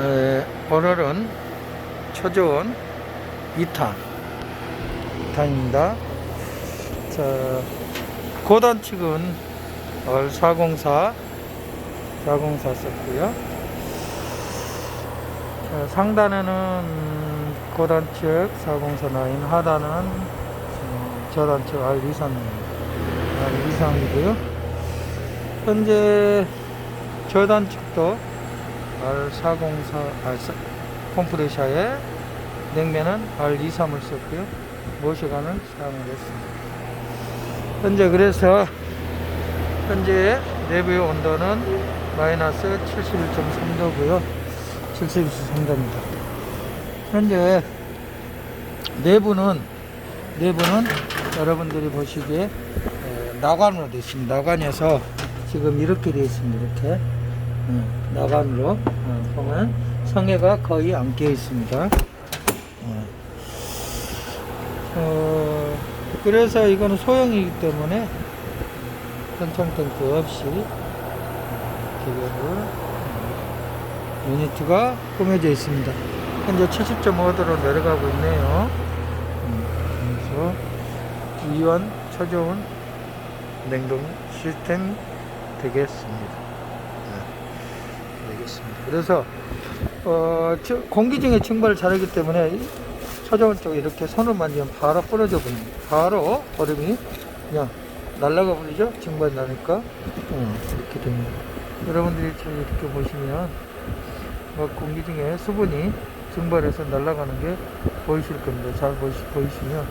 에, 오늘은 초저온 2탄 2탄입니다. 자, 고단 측은 얼404 404 썼고요. 자, 상단에는 고단 측 404나인 하단은 어, 저단 측 R23 R23이고요. 현재 저단 측도 R404 아, 사- 컴프레셔에 냉면은 R23을 썼고요. 모셔가는 사용을 했습니다. 현재 그래서 현재 내부의 온도는 마이너스 71.3도고요. 71.3도입니다. 현재 내부는 내부는 여러분들이 보시기에 에, 나관으로 되어 있습니다. 나관에서 지금 이렇게 되어 있습니다. 이렇게 음, 나관으로 어, 보면 성에가 거의 안 끼어 있습니다. 어, 어, 그래서 이거는 소형이기 때문에 현청 탱크 없이 기계를 음, 유니트가 꾸며져 있습니다. 현재 70.5도로 내려가고 있네요. 음, 그래서 이원 초저온 냉동 시스템 되겠습니다. 네, 되겠습니다. 그래서 어, 저- 공기 중에 증발을 잘하기 때문에 이 초저온 쪽에 이렇게 손을 만지면 바로 부러져 버립니다. 바로 얼음이 그냥 날아가 버리죠. 증발이 나니까 어, 이렇게 됩니다. 여러분들이 잘 이렇게 보시면 뭐 공기 중에 수분이 증발해서 날아가는 게 보이실 겁니다. 잘 보시, 보이시면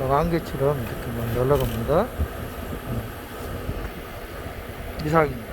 막 안개처럼 이렇게 막 날아갑니다. 음. 이상입니다.